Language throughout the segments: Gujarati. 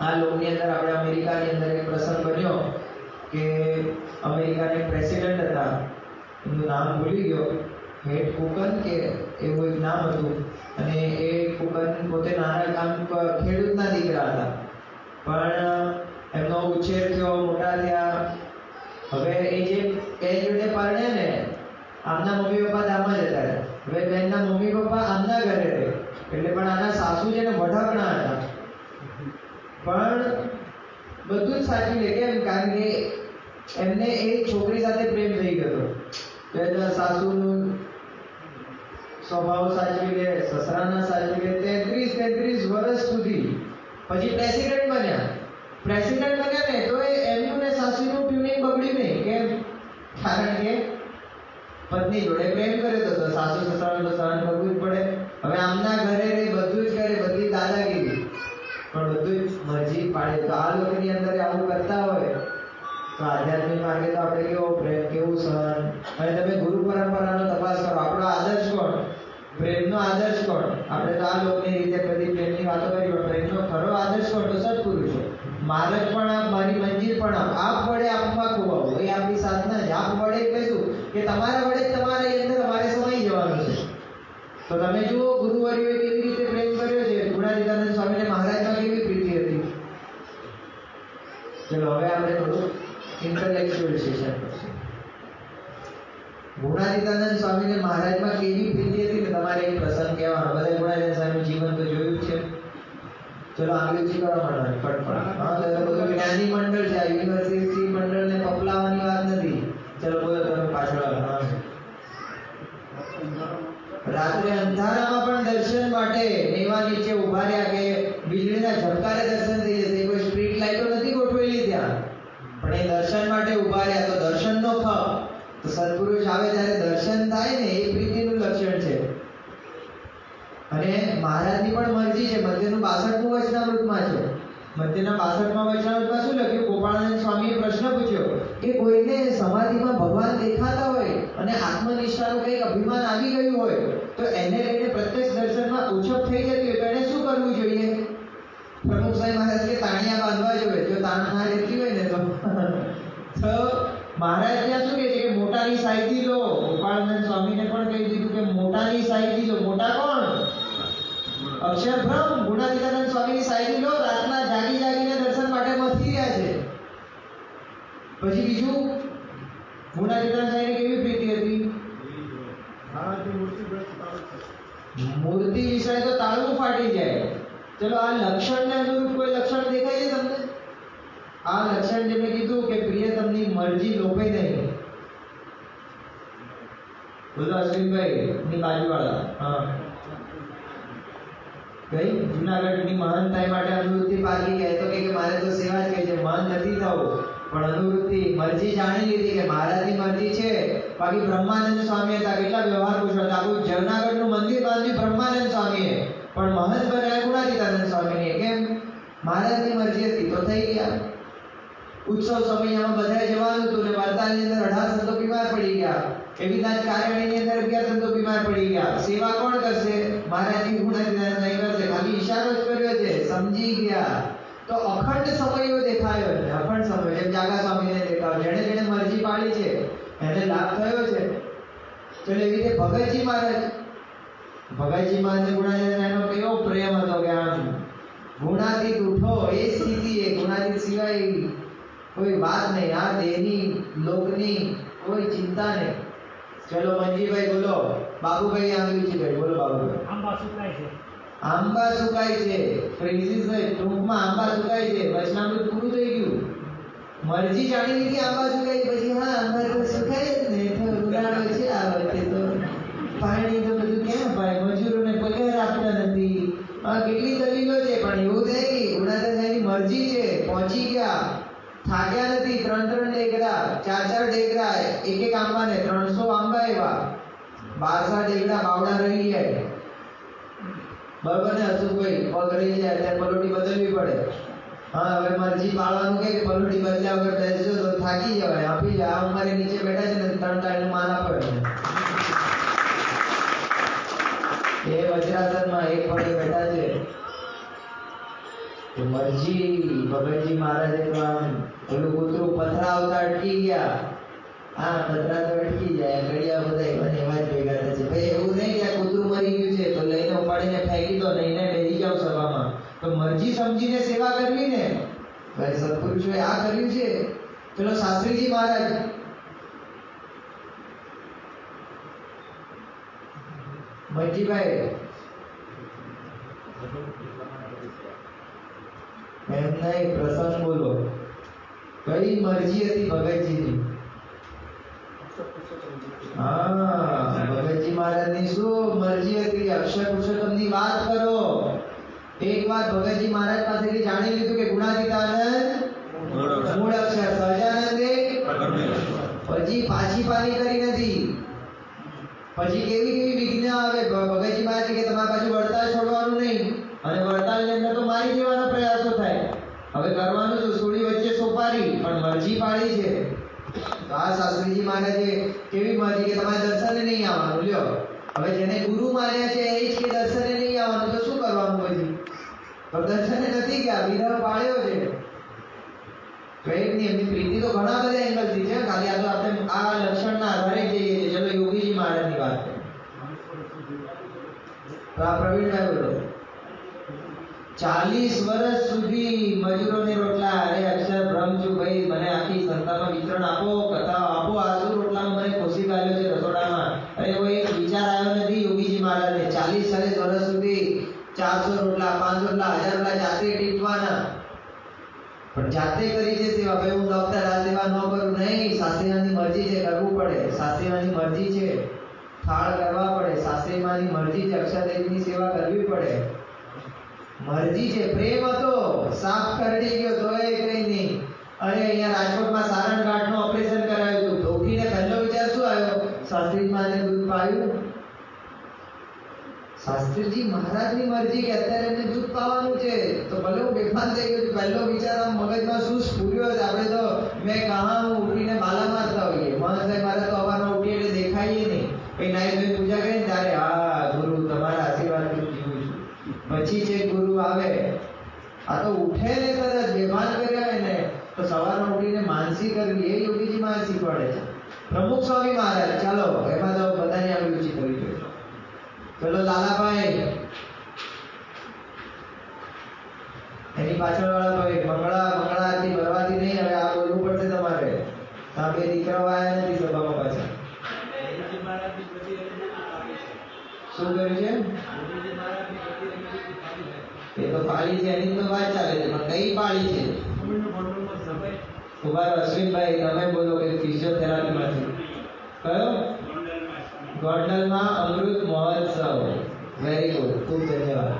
આ લોકની અંદર આપણે અમેરિકાની અંદર એક પ્રસંગ બન્યો કે અમેરિકાના એક પ્રેસિડેન્ટ હતા. એમનું નામ ભૂલી ગયો. હેડ કુકન કે એવું એક નામ હતું. અને એ કુકન પોતે નાના કામ ખેડૂતના દીકરા હતા. પણ એમનો ઉછેર થયો, મોટા થયા. હવે એ જે બેન જોડે પરણે ને, આમના મમ્મી પપ્પા દામ જ હતા. હવે બેનના મમ્મી પપ્પા આમના ઘરે એટલે પણ આના સાસુ છે ને, વઢાકણા હતા. પણ બધું જ સાચી લે કેમ? કારણ કે એમને એ છોકરી સાથે પ્રેમ થઈ ગયો હતો એટલે સાસુનું સ્વભાવ સાચવી લે સસરાના સાચવી લે તેત્રીસ તેત્રીસ વર્ષ સુધી. પછી પ્રેસિડેન્ટ બન્યા. પ્રેસિડેન્ટ બન્યા ને તો એમનું ને સાસુનું ટ્યુનિંગ બગડ્યું નહીં. કેમ? કારણ કે પત્ની જોડે પ્રેમ કર્યો તો સાસુ સસરાનું તો સહન જ પડે. હવે આમના ઘરે રે બધું જ કરે બધી દાદાગીરી પણ બધું જ મરજી પાડે તો આ લોકોની કરતા હોય, તો આધ્યાત્મિક માર્ગે તો આપણે કેવો પ્રેમ, કેવું સહન. અને તમે ગુરુ પરંપરાનો તપાસ કરો, આપણો આદર્શ કોણ? પ્રેમનો આદર્શ કોણ? આપણે તો આ લોકની રીતે બધી પ્રેમની વાતો કરી, પણ પ્રેમનો ખરો આદર્શ કોણ? તો સત્પુરુષો માર્ગ પણ આપ મારી મંજિલ પણ આપ આપ વડે આપમાં ખોવાવું, એ આપણી સાધના જ આપ વડે એટલે શું કે તમારા વડે તમારે અંદર અમારે સમાઈ જવાનું છે. તો તમે જુઓ ગુરુવર્યોએ કેવી રીતે પ્રેમ કર્યો છે? ગુણાતીતાનંદ સ્વામીને મહારાજમાં કેવી પ્રીતિ હતી ચલો હવે આપણે થોડું ઇન્ટલેક્ચ્યુઅલ સેશન કરશું ગુણાતીતાનંદ સ્વામીને મહારાજમાં કેવી પ્રીતિ હતી ને તમારે એક પ્રસંગ કહેવાનો બધા ગુણાતીતાનંદ સ્વામી જીવન તો જોયું છે ચલો આંગ્રેજી કરો માંડવાની ફટફટ હા તો બધું જ્ઞાની મંડળ છે યુનિવર્સિટી મંડળને પપલાવાની વાત નથી ચલો બોલો તમે પાછળ રાત્રે અંધારામાં પણ દર્શન માટે નેવા નીચે ઊભા રહ્યા કે વીજળીના ઝબકારે દર્શન થઈ જશે કોઈ સ્ટ્રીટ લાઈટો નથી ત્યાં પણ એ દર્શન માટે ઊભા રહ્યા. તો દર્શનનો ખપ તો સત્પુરુષ આવે ત્યારે દર્શન થાય ને એ પ્રીતિનું લક્ષણ છે. અને મહારાજની પણ મરજી છે. મધ્યનું બાસઠમું વચનામૃતમાં છે. મધ્યના બાસઠમાં વચનામૃતમાં શું લખ્યું? ગોપાળાનંદ સ્વામીએ પ્રશ્ન પૂછ્યો કે કોઈને સમાધિમાં ભગવાન દેખાતા હોય અને આત્મનિષ્ઠાનું કંઈક અભિમાન આવી ગયું હોય, તો એને લઈને પ્રત્યક્ષ દર્શનમાં ઓછપ થઈ જતી હોય તો એને શું કરવું જોઈએ પ્રમુખ સાહેબ મહારાજ કે તાણિયા બાંધવા જોઈએ જો તાણ ના રહેતી હોય ને તો તો મહારાજ ત્યાં શું કહે છે કે મોટાની સાઈથી લો ગોપાળાનંદ સ્વામીને પણ કહી દીધું કે મોટાની સાઈથી લો મોટા કોણ અક્ષરભ્રમ ગુણાતીતાનંદ સ્વામીની સાઈથી લો રાતના જાગી જાગીને દર્શન માટે મથી રહ્યા છે પછી બીજું? ગુણાતીતાનંદ સાહેબ કેવી પ્રીતિ હતી? મૂર્તિ વિષય તો તાળું ફાટી જાય. ચલો, આ લક્ષણને અનુરૂપ કોઈ લક્ષણ દેખાય છે તમને? આ લક્ષણ જે મેં કીધું કે પ્રિયતમની મરજી લોપે નહીં બોલો, અશ્વિનભાઈ ની બાજુવાળા. હા. કઈ? જુનાગઢની મહાનતાઈ માટે અનુવૃત્તિ પાકી ગયા તો કે મારે તો સેવા જ કહે છે મહાન નથી થવું. પણ અનુવૃત્તિ મરજી જાણી લીધી કે મહારાજની મરજી છે. બાકી બ્રહ્માનંદ સ્વામી હતા કેટલા વ્યવહાર કુશળ હતા? આખું જુનાગઢનું મંદિર બાંધ્યું બ્રહ્માનંદ સ્વામીએ. પણ મહંત બન્યા ગુણાતીતાનંદ સ્વામીને? કેમ? મહારાજની મરજી હતી તો થઈ ગયા. ઉત્સવ સમયમાં બધાએ જવાનું હતું ને વાર્તાની અંદર અઢાર સંતો બીમાર પડી ગયા. એવી દાંત કાર્યાલયની અંદર અગિયાર સંતો બીમાર પડી ગયા. સેવા કોણ કરશે? મહારાજની ગુણાતીતાનંદ નહીં કરશે. ખાલી ઈશારો જ કર્યો છે. સમજી ગયા. તો અખંડ સમયો દેખાયો છે, અખંડ સમય. જેમ જાગા સ્વામીને દેખાયો, જેણે જેણે મરજી પાડી છે, એને લાભ થયો છે. તો એવી રીતે ભગતજી મહારાજ ભગતજી મહારાજ ગુણાતીતાનંદ એનો કેવો પ્રેમ હતો કે આમ, ગુણાતીત ઉઠો, એ સ્થિતિ એ, ગુણાતીત સિવાય કોઈ વાત નહીં. આ દેહની, લોકની કોઈ ચિંતા નહીં. ચલો મંજીભાઈ બોલો, બાબુભાઈ આંગળી છે. બોલો બાબુભાઈ. આમ પાછું થાય છે. આંબા સુકાય છે. ફ્રીઝિસ ભાઈ ટૂંકમાં આંબા સુકાય છે. વચનામૃત પૂરું થઈ ગયું. મરજી જાણી લીધી આંબા સુકાય પછી હા, આંબા તો સુકાય જ ને. તો ઉનાળો છે આ વખતે તો. પાણી તો બધું ક્યાં ભાઈ મજૂરોને પગાર આપતા નથી. આ કેટલી દલીલો છે, પણ એવું નહીં સાહેબની મરજી છે, પહોંચી ગયા. થાક્યા નથી, ત્રણ ત્રણ ડેગડા ચાર ચાર ડેગડા એક એક આંબાને ત્રણસો આંબા એવા બારસા ડેકડા બાવડા રહી જાય બરોબર ને? અતુભાઈ કોલ કરી જાય ત્યારે પલોટી બદલવી પડે. હા, હવે મરજી પાળવાનું કે પલોટી બદલ્યા વગર બેસજો તો થાકી જવાય. આપી જાય આ અમારે નીચે બેઠા છે ને, ત્રણ ટાઈમ માન આપે એ વજ્રાસનમાં એક પગે બેઠા છે. મરજી, ભગતજી મહારાજે તો આમ પેલું કૂતરું પથરાવતા અટકી ગયા. હા પથરા તો અટકી જાય. ઘડિયા બધા એવા ને એવા જ ભેગા થશે ભાઈ એવું નહીં કે આ કૂતરું મરી ગયું છે તો લઈને ઉપાડીને ફેંકી દો લઈને બેસી જાઓ સભામાં તો મરજી સમજીને સેવા કરવી ને, ભાઈ સત્પુરુષોએ આ કર્યું છે, પેલો શાસ્ત્રીજી મહારાજ. મૈજીભાઈ એમ નહીં પ્રસંગ બોલો. કઈ મરજી હતી ભગતજીની? હા, ભગતજી મહારાજની શું મરજી હતી? અક્ષર પુરુષોત્તમની વાત એક ભગતજી મહારાજ પાસેથી જાણી લીધું કે ગુણાતીતાનંદ મૂળ પછી પાછી પાની કરી નથી. પછી કેવી કેવી વિઘ્ન આવે? ભગતજી મહારાજ કે તમારા પાછું વડતાલ છોડવાનું નહીં. અને વડતાલની અંદર તો મારી દેવાના પ્રયાસો થાય. હવે કરવાનું શું સોડી વચ્ચે સોપારી, પણ મરજી પાડી છે. તો આ શાસ્ત્રીજી મહારાજે કેવી મરજી કે તમારે દર્શને નહીં આવવાનું. લ્યો. હવે જેને ગુરુ માન્યા છે એ જ કે દર્શને નહીં આવવાનું. તો શું તો નથી ગયા વિરહ પાડ્યો છે. પ્રેમની એમની પ્રીતિ તો ઘણા બધા એંગલથી છે, ખાલી આ તો આપણે આ લક્ષણના આધારે જઈએ છીએ ચલો યોગીજી મહારાજની વાત ચાલીસ વર્ષ સુધી મજૂરોને રોટલા, અરે અક્ષર છું ભાઈ, મને આખી સંસ્થામાં વિતરણ આપો કથા આપો આજુ રોટલામાં મને ખુશી કાઢ્યો છે રસોડામાં. અરે એવો એક વિચાર આવ્યો નથી યોગીજી મહારાજને. ચાલીસ ચાલીસ વર્ષ ચારસો રોટલા, પાંચસો રોટલા, હજાર રોટલા જાતે ટીપવાના. પણ જાતે કરી છે સેવા. ભાઈ, હું ડોક્ટર આ સેવા ન કરું. નહીં, સાસરીમાની મરજી છે, કરવું પડે. સાસરીમાની મરજી છે. ફાળ કરવા પડે. સાસરીમાની મરજી છે, અક્ષરદેવની સેવા કરવી પડે. મરજી છે. પ્રેમ હતો. સાફ કરડી ગયો તોય કઈ નહીં અરે, અહીંયા રાજકોટમાં સારણ ગાંઠનું ઓપરેશન કરાવ્યું હતું. તો ઉઠીને પહેલો વિચાર શું આવ્યો? શાસ્ત્રી માને દૂધ પાયું. શાસ્ત્રીજી, મહારાજની મરજી અત્યારે એમને દૂધ પાવાનું છે, તો ભલે હું બેફાન થઈ ગયો. પહેલો વિચાર આમ મગજમાં શું સ્ફૂર્યો છે? આપણે તો મેં કહા, હું ઉઠીને માલા મારતા હોઈએ. સાહેબ મારે તો અવારમાં ઉઠી એટલે દેખાઈએ નહીં. પછી નાઈ પૂજા કરીને ત્યારે, હા, ગુરુ, તમારા આશીર્વાદ જીવું છું. પછી જે ગુરુ આવે, આ તો ઉઠે ને તરત બેભાન કર્યા ને, તો સવારમાં ઉઠીને માનસી કરવી, એ યોગીજી માં શીખવાડે છે. પ્રમુખ સ્વામી મહારાજ, ચાલો, એમાં તો બધાને આવી રુચિ થવી જોઈએ ચલો લાલાભાઈ. એની પાછળ વાળા ભાઈ મંગળા મંગળા આરતી ભરવાથી નહીં, હવે આ બોલવું પડશે તમારે. આ દીકરાઓ આવ્યા નથી સભામાં પાછા. શું કર્યું છે? એ તો પાળી છે, એની તો વાત ચાલે છે, પણ કઈ પાળી છે? ઊભા અશ્વિનભાઈ, તમે બોલો કે ફિઝિયોથેરાપી માંથી કયો? ગોંડલમાં અમૃત મહોત્સવ. વેરી ગુડ ખૂબ ધન્યવાદ.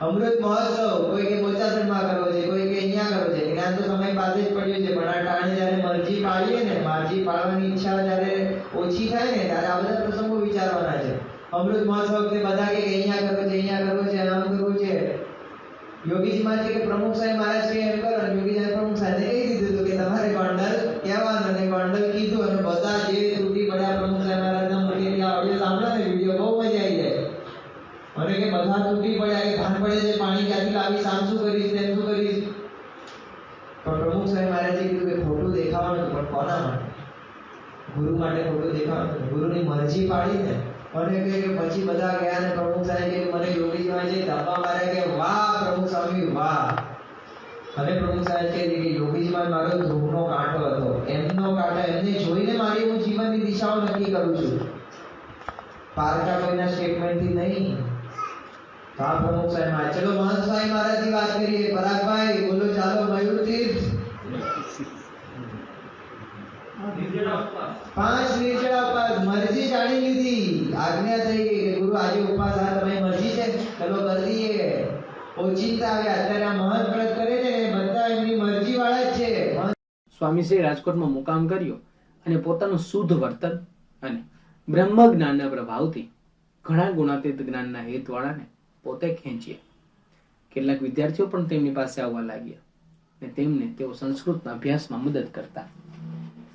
અમૃત મહોત્સવ, કોઈ કે બોચાસણમાં કરવો છે, કોઈ કે અહીંયા કરવો છે. જ્ઞાન તો સમય પાસે જ પડ્યું છે, પણ આ ટાણે જ્યારે મરજી પાડીએ ને, મરજી પાડવાની ઈચ્છા જ્યારે ઓછી થાય ને, ત્યારે આ બધા પ્રસંગો વિચારવાના છે. અમૃત મહોત્સવ વખતે બધા કે અહીંયા કરવો છે, અહીંયા કરવો છે, આમ કરવું છે. યોગીજી મહારાજ કે પ્રમુખ સાહેબ મહારાજ કે એમ કરો અને યોગી સાહેબ પ્રમુખ સાહેબને કહી દીધું કે તમારે ગોંડલ કહેવાનું અને ગોંડલ કીધું અને બધા જે તૂટી પડ્યા પ્રમુખ સાહેબ મહારાજના મૂકેલી આ ઓડિયો સાંભળો ને વીડિયો બહુ મજા આવી જાય બધા તૂટી પડ્યા કે ભાન પડે છે, પાણી ક્યાંથી લાવી આમ શું કરીશ, તેમ શું કરીશ? પણ પ્રમુખ સાહેબ મહારાજે કીધું કે ખોટું દેખાવાનું પણ કોના માટે? ગુરુ માટે ખોટું દેખાવાનું. ગુરુની મરજી પાડી ને અને કે પછી બધા ગયા ને પ્રમુખ સાહેબ કે મને યોગી માં છે ધબ્બા મારે કે વાહ પ્રમુખ સ્વામી વાહ. અને પ્રમુખ સાહેબ કહે કે યોગીજીમાં મારો ધ્રુવનો કાંટો હતો. એમનો કાંટો એમને જોઈને મારી હું જીવનની દિશાઓ નક્કી કરું છું. પારકા કોઈના સ્ટેટમેન્ટથી નહીં. આ પ્રમુખ આ તમારી વ્રત કરે છે ને મરજી વાળા જ છે. સ્વામીશ્રી રાજકોટમાં મુકામ કર્યો અને પોતાનું શુદ્ધ વર્તન અને બ્રહ્મ જ્ઞાનના પ્રભાવથી ઘણા ગુણાતીત જ્ઞાનના હેતવાળાને પોતે ખેંચ્યા કેટલાક વિદ્યાર્થીઓ પણ તેમની પાસે આવવા લાગ્યા અને તેમને તેઓ સંસ્કૃતના અભ્યાસમાં મદદ કરતા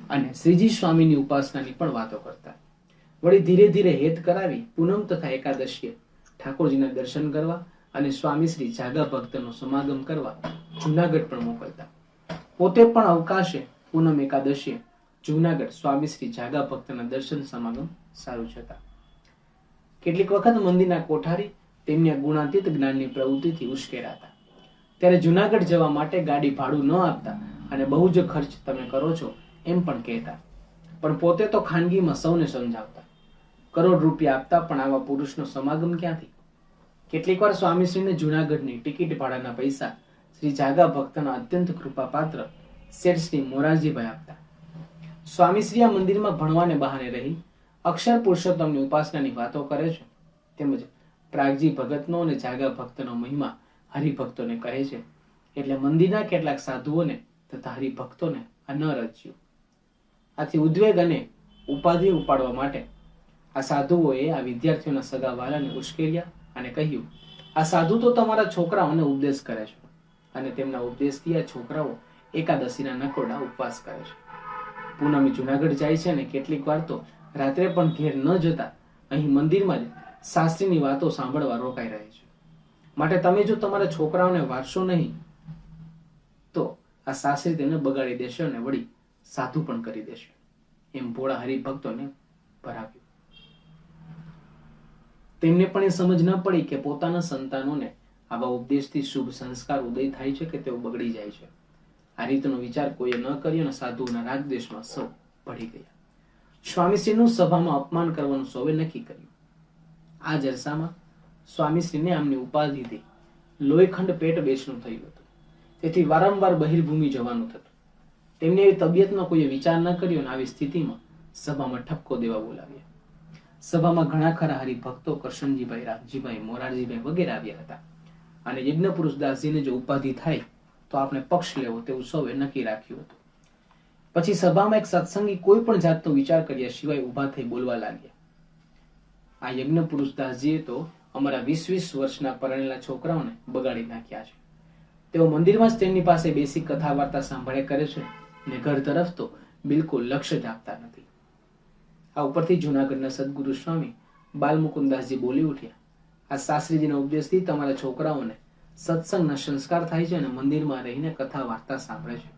અને શ્રીજી સ્વામીની ઉપાસનાની પણ વાતો કરતા. વળી ધીરે ધીરે હેત કરાવી પૂનમ તથા એકાદશીએ ઠાકોરજીના દર્શન કરવા અને સ્વામી શ્રી જાગા ભક્તનો સમાગમ કરવા જુનાગઢ પણ મોકલતા. પોતે પણ અવકાશે પૂનમ એકાદશીએ જુનાગઢ સ્વામી શ્રી જાગા ભક્તના દર્શન સમાગમ સારું જતા. કેટલીક વખત મંદિરના કોઠારી તેમની ગુણાતીત જ્ઞાનની પ્રવૃત્તિથી ઉશ્કેરાતા. ત્યારે જુનાગઢ જવા માટે ગાડી ભાડું ન આપતા અને બહુ જ ખર્ચ તમે કરો છો એમ પણ કહેતા. પણ પોતે તો ખાનગીમાં સૌને સમજાવતા. કરોડ રૂપિયા આપતા પણ આવા પુરુષનો સમાગમ ક્યાંથી? કેટલીક વાર સ્વામીશ્રીને જુનાગઢની ટિકિટ ભાડાના પૈસા શ્રી જાગા ભક્તના અત્યંત કૃપાપાત્ર શેઠ શ્રી મોરારજીભાઈ આપતા. સ્વામીશ્રી આ મંદિરમાં ભણવાને બહાને રહી અક્ષર પુરુષોત્તમની ઉપાસનાની વાતો કરે છે. તેમજ પ્રાગજી ભગતનો અને જાગા ભક્તનો મહિમા હરિભક્તોને કહે છે. એટલે મંદિરના કેટલાક સાધુઓને તથા હરિભક્તોને ન રચ્યું આથી ઉદ્વેગ અને ઉપાધિ ઉપાડવા માટે આ સાધુઓએ આ વિદ્યાર્થીઓના સગા વાલાને ઉશ્કેર્યા અને કહ્યું, આ સાધુ તો તમારા છોકરાઓને ઉપદેશ કરે છે અને તેમના ઉપદેશથી આ છોકરાઓ એકાદશીના નકોડા ઉપવાસ કરે છે. પૂનમી જુનાગઢ જાય છે અને કેટલીક વાર તો રાત્રે પણ ઘેર ન જતા અહીં મંદિરમાં જ શાસ્ત્રીની વાતો સાંભળવા રોકાઈ રહે છે. માટે તમે જો તમારા છોકરાઓને વારશો નહીં, તો આ શાસ્ત્રી તેમને બગાડી દેશે અને વળી સાધુ પણ કરી દેશે. એમ ભોળા હરિભક્તોને ભરાવ્યું. તેમને પણ એ સમજ ન પડી કે પોતાના સંતાનોને આવા ઉપદેશથી શુભ સંસ્કાર ઉદય થાય છે કે તેઓ બગડી જાય છે. આ રીતનો વિચાર કોઈએ ન કર્યો અને સાધુઓના રાગદેશમાં સૌ પડી ગયા. સ્વામીશ્રીનું સભામાં અપમાન કરવાનું સૌએ નક્કી કર્યું. આ જલસામાં સ્વામીશ્રીને આમની ઉપાધિથી લોહીખંડ પેટ બેસણું થયું હતું. તેથી વારંવાર બહિર્ભૂમિ જવાનું થતું. તેમને એવી તબિયતનો કોઈ વિચાર ન કર્યો અને આવી સ્થિતિમાં સભામાં ઠપકો દેવા બોલાવ્યા. સભામાં ઘણા ખરા હરિભક્તો કરશનજીભાઈ રામજીભાઈ મોરારજીભાઈ વગેરે આવ્યા હતા. અને યજ્ઞ પુરુષ દાસજીને જો ઉપાધિ થાય, તો આપણે પક્ષ લેવો તેવું સૌએ નક્કી રાખ્યું હતું. પછી સભામાં એક સત્સંગી કોઈ પણ જાતનો વિચાર કર્યા સિવાય ઊભા થઈ બોલવા લાગ્યા. આ યજ્ઞ પુરુષ તો અમારા વીસ વીસ વર્ષના પરણેલા છોકરાઓને બગાડી નાખ્યા છે. તેઓ મંદિરમાં જ તેમની પાસે બેસી કથા વાર્તા સાંભળ્યા કરે છે ને ઘર તરફ તો બિલકુલ લક્ષ્ય જ આપતા નથી. આ ઉપરથી જુનાગઢના સદગુરુ સ્વામી બાલમુકુદાસજી બોલી ઉઠ્યા, આ શાસ્ત્રીજીના ઉપદેશથી તમારા છોકરાઓને સત્સંગના સંસ્કાર થાય છે અને મંદિરમાં રહીને કથા વાર્તા સાંભળે છે.